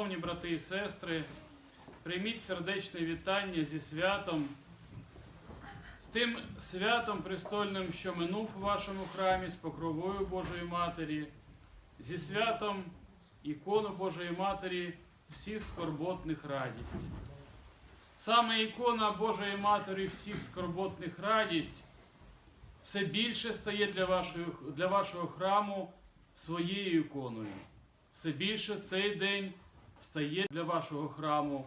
Шановні брати і сестри, прийміть сердечне вітання зі святом, з тим святом престольним, що минув у вашому храмі з покровою Божої Матері, зі святом ікону Божої Матері всіх скорботних радість. Саме ікона Божої Матері всіх скорботних радість все більше стає для вашої, для вашого храму своєю іконою. Все більше цей день стає для вашого храму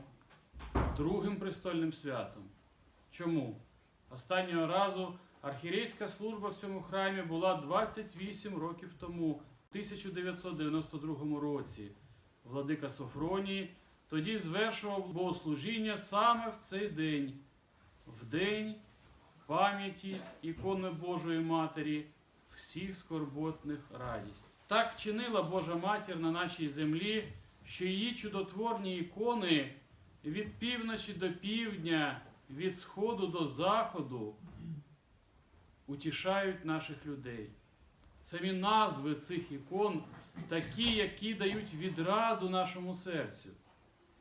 другим престольним святом. Чому? Останнього разу архірейська служба в цьому храмі була 28 років тому, в 1992 році. Владика Софроній тоді звершував богослужіння саме в цей день, в день пам'яті ікони Божої Матері, всіх скорботних радість. Так вчинила Божа Матір на нашій землі, що її чудотворні ікони від півночі до півдня, від сходу до заходу утішають наших людей. Самі назви цих ікон такі, які дають відраду нашому серцю.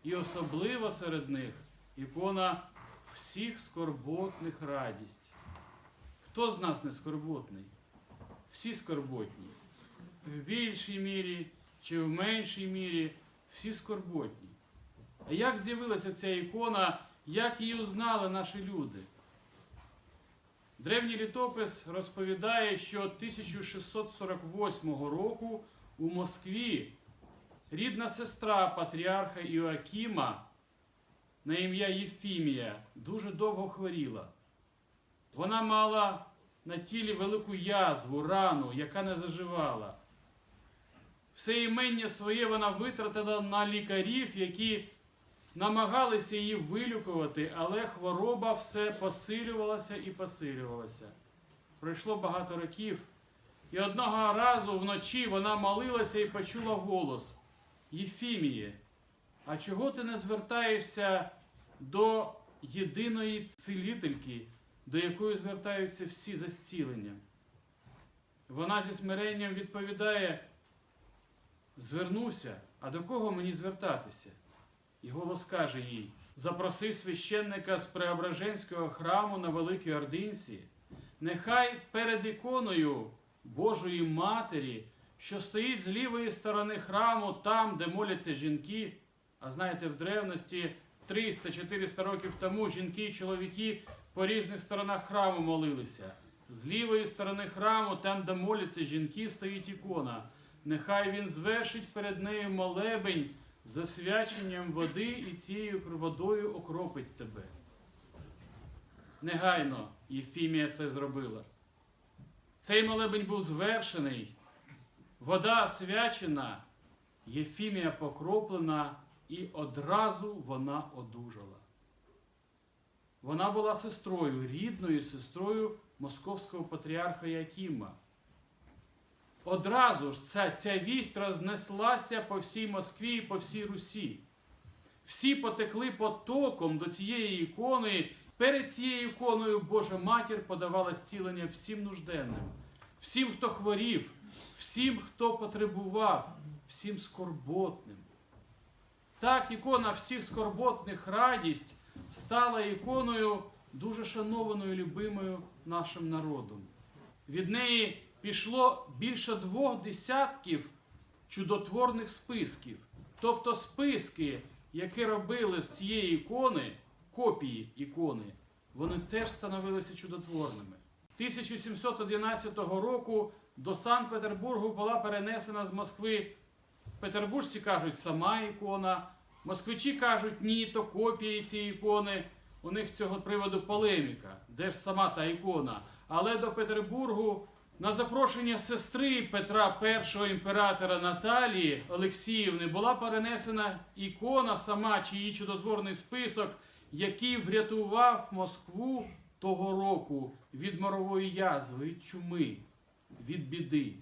І особливо серед них ікона всіх скорботних радість. Хто з нас не скорботний? Всі скорботні. В більшій мірі чи в меншій мірі всі скорботні. А як з'явилася ця ікона, як її узнали наші люди? Древній літопис розповідає, що 1648 року у Москві рідна сестра патріарха Іоакіма на ім'я Єфімія дуже довго хворіла. Вона мала на тілі велику язву, рану, яка не заживала. Все імення своє вона витратила на лікарів, які намагалися її вилікувати, але хвороба все посилювалася і посилювалася. Пройшло багато років, і одного разу вночі вона молилася і почула голос Єфіміє, а чого ти не звертаєшся до єдиної цілительки, до якої звертаються всі за зціленням? Вона зі смиренням відповідає: Звернуся, а до кого мені звертатися? І голос каже їй: Запроси священника з Преображенського храму на Великій Ординці, нехай перед іконою Божої Матері, що стоїть з лівої сторони храму, там, де моляться жінки. А знаєте, в древності 300-400 років тому жінки і чоловіки по різних сторонах храму молилися. З лівої сторони храму, там, де моляться жінки, стоїть ікона. Нехай він звершить перед нею молебень з освяченням води і цією водою окропить тебе. Негайно Єфімія це зробила. Цей молебень був звершений, вода освячена, Єфімія покроплена, і одразу вона одужала. Вона була сестрою, рідною сестрою московського патріарха Якіма. Одразу ж ця, ця вість рознеслася по всій Москві і по всій Русі. Всі потекли потоком до цієї ікони. Перед цією іконою Божа Матір подавала зцілення всім нужденним, всім, хто хворів, всім, хто потребував, всім скорботним. Так, ікона всіх скорботних радість стала іконою дуже шанованою, любимою нашим народом. Від неї пішло більше двох десятків чудотворних списків. Тобто списки, які робили з цієї ікони, копії ікони, вони теж становилися чудотворними. 1711 року до Санкт-Петербургу була перенесена з Москви. Петербуржці кажуть, сама ікона. Москвичі кажуть, ні, то копії цієї ікони. У них з цього приводу полеміка, де ж сама та ікона. Але до Петербургу на запрошення сестри Петра І імператора Наталії Олексіївни була перенесена ікона сама чи її чудотворний список, який врятував Москву того року від морової язви, від чуми, від біди.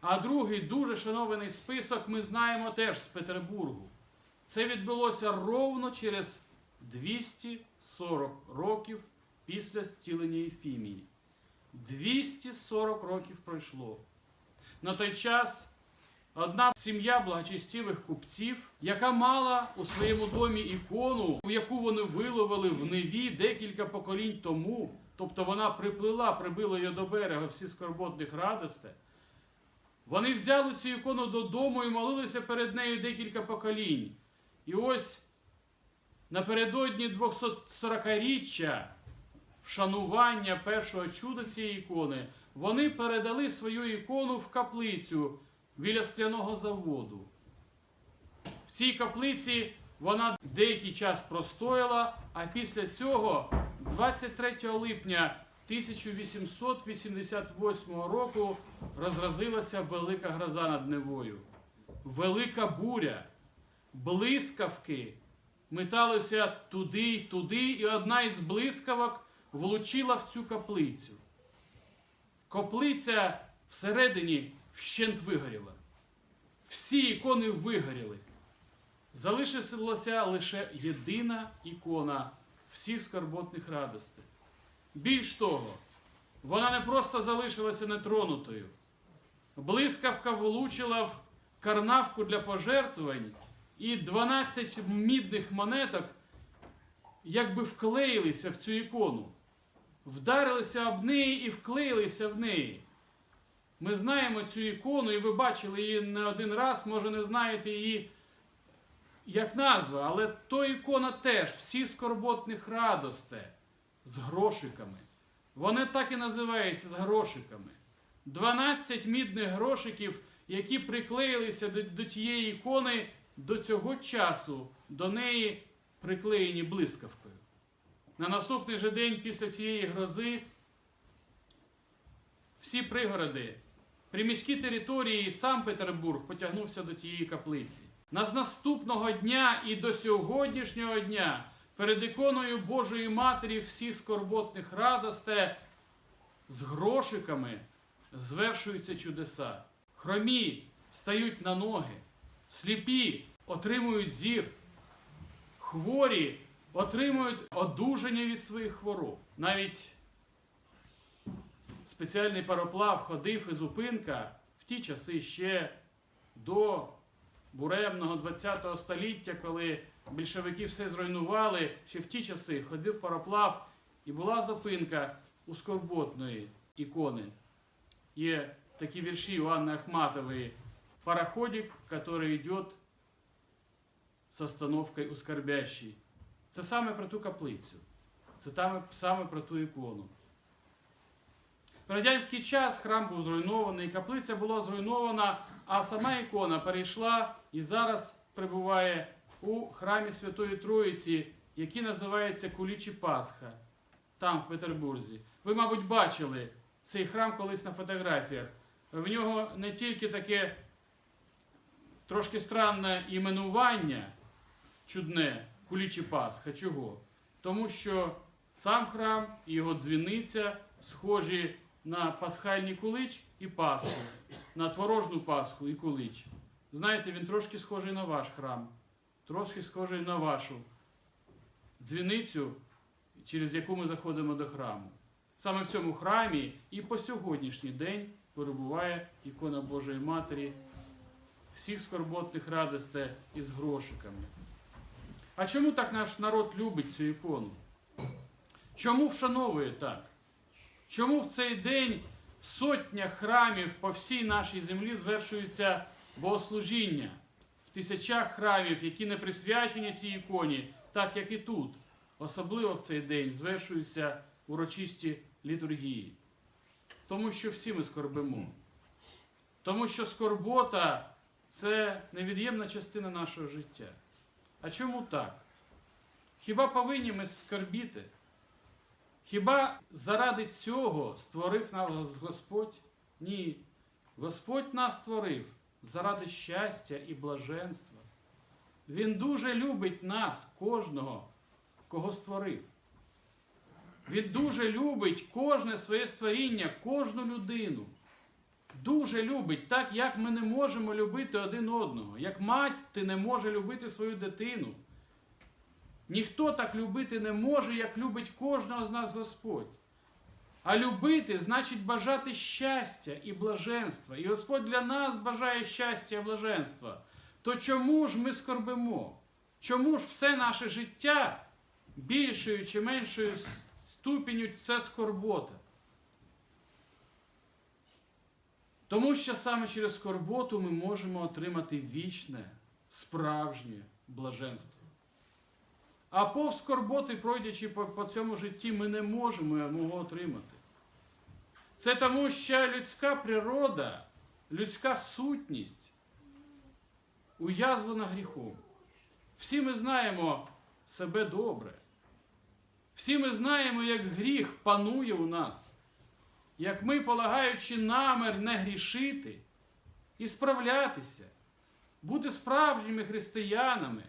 А другий дуже шанований список ми знаємо теж з Петербургу. Це відбулося ровно через 240 років після зцілення Єфімії. 240 років пройшло. На той час одна сім'я благочестивих купців, яка мала у своєму домі ікону, яку вони виловили в Неві декілька поколінь тому. Тобто вона приплила, прибила її до берега всі скорботних радостей. Вони взяли цю ікону додому і молилися перед нею декілька поколінь. І ось напередодні 240-річчя вшанування першого чуда цієї ікони, вони передали свою ікону в каплицю біля скляного заводу. В цій каплиці вона деякий час простояла, а після цього, 23 липня 1888 року, розразилася велика гроза над Невою. Велика буря, блискавки металися туди й туди, і одна із блискавок влучила в цю каплицю. Каплиця всередині вщент вигоріла. Всі ікони вигоріли. Залишилася лише єдина ікона всіх скарботних радостей. Більш того, вона не просто залишилася нетронутою. Блискавка влучила в карнавку для пожертвувань, і 12 мідних монеток якби вклеїлися в цю ікону. Вдарилися об неї і вклеїлися в неї. Ми знаємо цю ікону, і ви бачили її не один раз, може не знаєте її як назва, але то ікона теж всі скорботних радостей з грошиками. Вони так і називаються з грошиками. 12 мідних грошиків, які приклеїлися до, до тієї ікони до цього часу, до неї приклеєні блискавкою. На наступний же день після цієї грози всі пригороди, приміські території і сам Петербург потягнувся до цієї каплиці. На з наступного дня і до сьогоднішнього дня перед іконою Божої Матері всіх скорботних радостей з грошиками звершуються чудеса. Хромі стають на ноги, сліпі отримують зір, хворі отримують одужання від своїх хвороб. Навіть спеціальний пароплав ходив і зупинка в ті часи ще до буремного 20 століття, коли більшовики все зруйнували, ще в ті часи ходив пароплав і була зупинка у скорботної ікони. Є такі вірші у Анни Ахматової «Пароходик, который идет з остановкою у Скорбящій». Це саме про ту каплицю, це саме про ту ікону. В радянський час храм був зруйнований, каплиця була зруйнована, а сама ікона перейшла і зараз перебуває у храмі Святої Троїці, який називається Кулічі Пасха, там, в Петербурзі. Ви, мабуть, бачили цей храм колись на фотографіях. В нього не тільки таке трошки странне іменування чудне Кулічі Пасха. Чого? Тому що сам храм і його дзвіниця схожі на пасхальний кулич і Пасху, на творожну Пасху і кулич. Знаєте, він трошки схожий на ваш храм, трошки схожий на вашу дзвіницю, через яку ми заходимо до храму. Саме в цьому храмі і по сьогоднішній день перебуває ікона Божої Матері всіх скорботних радостей із грошиками. А чому так наш народ любить цю ікону? Чому вшановує так? Чому в цей день в сотнях храмів по всій нашій землі звершується богослужіння? В тисячах храмів, які не присвячені цій іконі, так як і тут, особливо в цей день звершуються урочисті літургії. Тому що всі ми скорбимо. Тому що скорбота це невід'ємна частина нашого життя. А чому так? Хіба повинні ми скорбіти? Хіба заради цього створив нас Господь? Ні. Господь нас створив заради щастя і блаженства. Він дуже любить нас, кожного, кого створив. Він дуже любить кожне своє створіння, кожну людину. Дуже любить, так як ми не можемо любити один одного, як мати не може любити свою дитину. Ніхто так любити не може, як любить кожного з нас Господь. А любити значить бажати щастя і блаженства. І Господь для нас бажає щастя і блаженства. То чому ж ми скорбимо? Чому ж все наше життя більшою чи меншою ступеню це скорбота? Тому що саме через скорботу ми можемо отримати вічне, справжнє блаженство. А повз скорботи, пройдячи по, по цьому житті, ми не можемо його отримати. Це тому, що людська природа, людська сутність уязвлена гріхом. Всі ми знаємо себе добре. Всі ми знаємо, як гріх панує у нас, як ми, полагаючи намір не грішити і справлятися, бути справжніми християнами,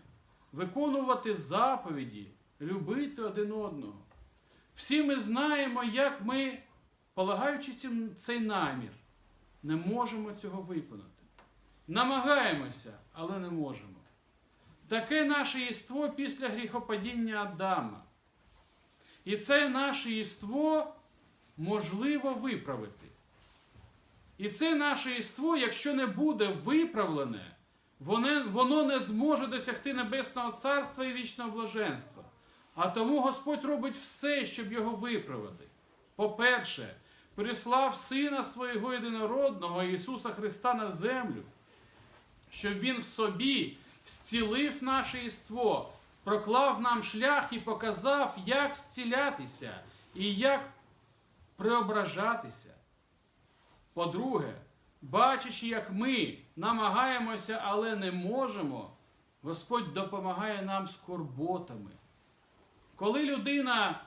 виконувати заповіді, любити один одного. Всі ми знаємо, як ми, полагаючи цей намір, не можемо цього виконати. Намагаємося, але не можемо. Таке наше єство після гріхопадіння Адама. І це наше єство можливо виправити. І це наше єство, якщо не буде виправлене, воно, не зможе досягти Небесного Царства і вічного блаженства. А тому Господь робить все, щоб його виправити. По-перше, прислав Сина свого єдинородного Ісуса Христа на землю, щоб Він в собі зцілив наше єство, проклав нам шлях і показав, як зцілятися і як преображатися. По-друге, бачачи, як ми намагаємося, але не можемо, Господь допомагає нам скорботами. Коли людина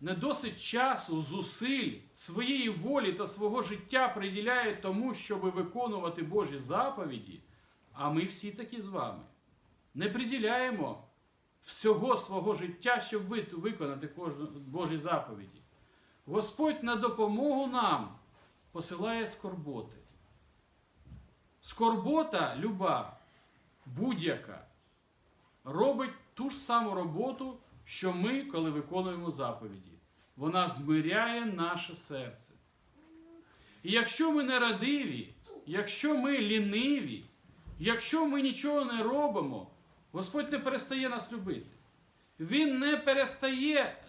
не досить часу, зусиль, своєї волі та свого життя приділяє тому, щоб виконувати Божі заповіді, а ми всі такі з вами, не приділяємо всього свого життя, щоб ви- виконати Божі заповіді. Господь на допомогу нам посилає скорботи. Скорбота люба, будь-яка, робить ту ж саму роботу, що ми, коли виконуємо заповіді. Вона змиряє наше серце. І якщо ми не радиві, якщо ми ліниві, якщо ми нічого не робимо, Господь не перестає нас любити. Він не перестає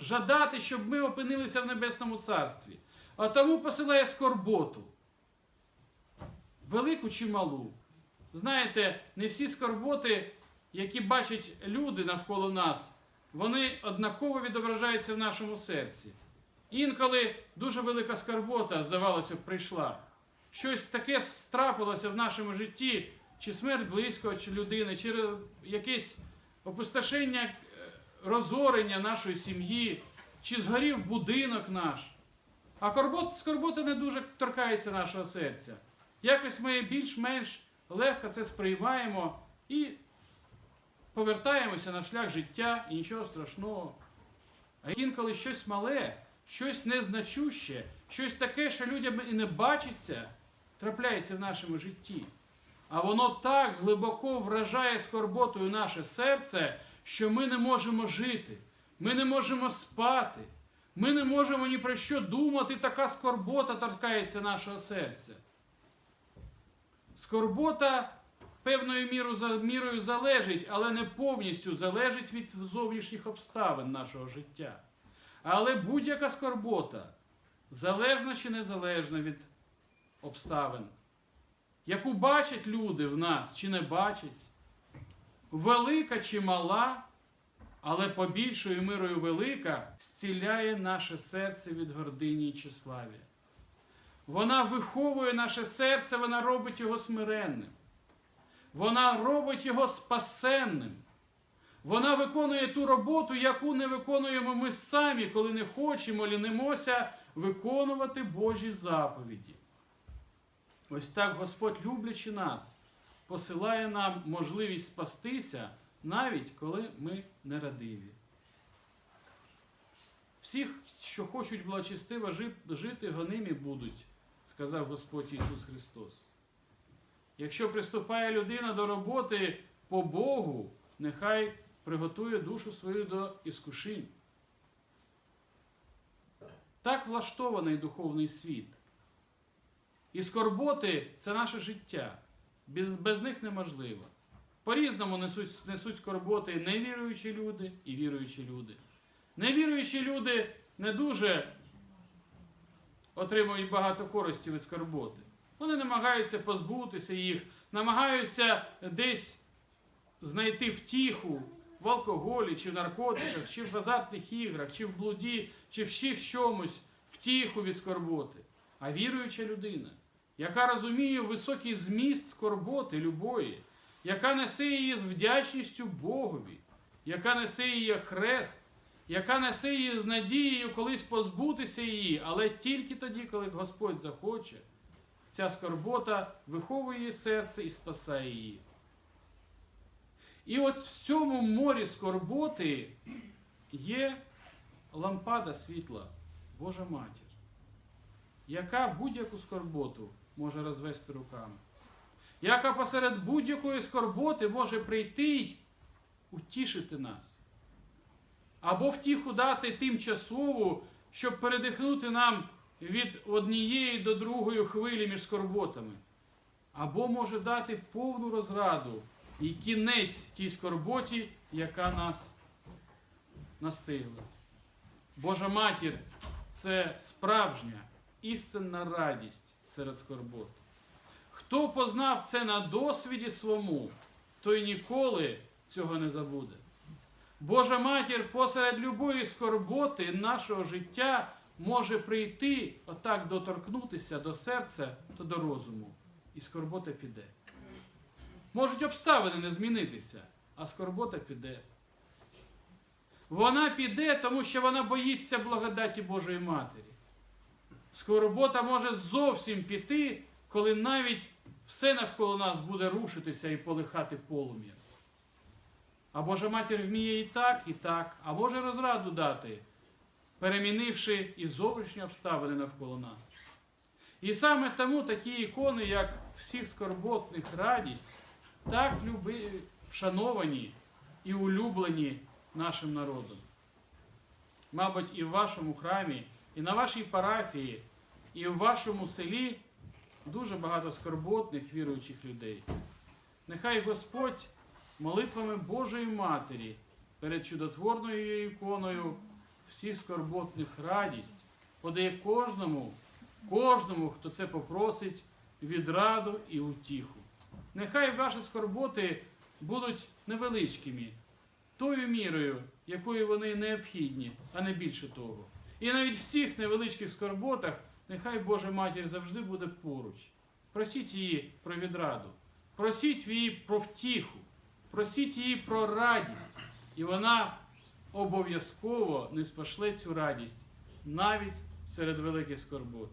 жадати, щоб ми опинилися в Небесному Царстві, а тому посилає скорботу. Велику чи малу. Знаєте, не всі скорботи, які бачать люди навколо нас, вони однаково відображаються в нашому серці. Інколи дуже велика скорбота, здавалося б, прийшла. Щось таке страпилося в нашому житті, чи смерть близького, чи людини, чи якесь опустошення, розорення нашої сім'ї, чи згорів будинок наш. А скорбот, скорбота не дуже торкається нашого серця. Якось ми більш-менш легко це сприймаємо і повертаємося на шлях життя і нічого страшного. А інколи щось мале, щось незначуще, щось таке, що людям і не бачиться, трапляється в нашому житті. А воно так глибоко вражає скорботою наше серце, що ми не можемо жити, ми не можемо спати, ми не можемо ні про що думати, така скорбота торкається нашого серця. Скорбота певною мірою, мірою залежить, але не повністю залежить від зовнішніх обставин нашого життя. Але будь-яка скорбота залежна чи незалежна від обставин, яку бачать люди в нас чи не бачать, велика чи мала, але побільшою мирою велика зціляє наше серце від гордині і тщеславія. Вона виховує наше серце, вона робить його смиренним. Вона робить його спасенним. Вона виконує ту роботу, яку не виконуємо ми самі, коли не хочемо, лінимося виконувати Божі заповіді. Ось так Господь, люблячи нас, посилає нам можливість спастися, навіть коли ми не радиві. Всіх, що хочуть благочестиво жити, гонимі будуть, сказав Господь Ісус Христос. Якщо приступає людина до роботи по Богу, нехай приготує душу свою до іскушень. Так влаштований духовний світ. І скорботи це наше життя. Без, без них неможливо. По-різному несуть, несуть скорботи невіруючі люди і віруючі люди. Невіруючі люди не дуже отримують багато користі від скорботи. Вони намагаються позбутися їх, намагаються десь знайти втіху в алкоголі, чи в наркотиках, чи в азартних іграх, чи в блуді, чи в в чомусь втіху від скорботи. А віруюча людина, яка розуміє високий зміст скорботи любої, яка несе її з вдячністю Богові, яка несе її хрест, яка несе її з надією колись позбутися її, але тільки тоді, коли Господь захоче, ця скорбота виховує її серце і спасає її. І от в цьому морі скорботи є лампада світла, Божа Матір, яка будь-яку скорботу може розвести руками, яка посеред будь-якої скорботи може прийти й утішити нас. Або втіху дати тимчасову, щоб передихнути нам від однієї до другої хвилі між скорботами. Або може дати повну розраду і кінець тій скорботі, яка нас настигла. Божа матір це справжня істинна радість серед скорбот. Хто познав це на досвіді свому, той ніколи цього не забуде. Божа матір посеред любої скорботи нашого життя може прийти, отак доторкнутися до серця та до розуму, і скорбота піде. Можуть обставини не змінитися, а скорбота піде. Вона піде, тому що вона боїться благодаті Божої Матері. Скорбота може зовсім піти, коли навіть все навколо нас буде рушитися і полихати полум'я. А Божа матір вміє і так, і так, а може розраду дати, перемінивши і зовнішні обставини навколо нас. І саме тому такі ікони, як всіх скорботних радість, так люби, вшановані і улюблені нашим народом. Мабуть, і в вашому храмі, і на вашій парафії, і в вашому селі дуже багато скорботних віруючих людей. Нехай Господь молитвами Божої Матері перед чудотворною іконою всіх скорботних радість подає кожному, кожному, хто це попросить, відраду і утіху. Нехай ваші скорботи будуть невеличкими, тою мірою, якою вони необхідні, а не більше того. І навіть в цих невеличких скорботах нехай Божа Матір завжди буде поруч. Просіть її про відраду, просіть її про втіху, просіть її про радість, і вона обов'язково не спошле цю радість навіть серед великих скорбот.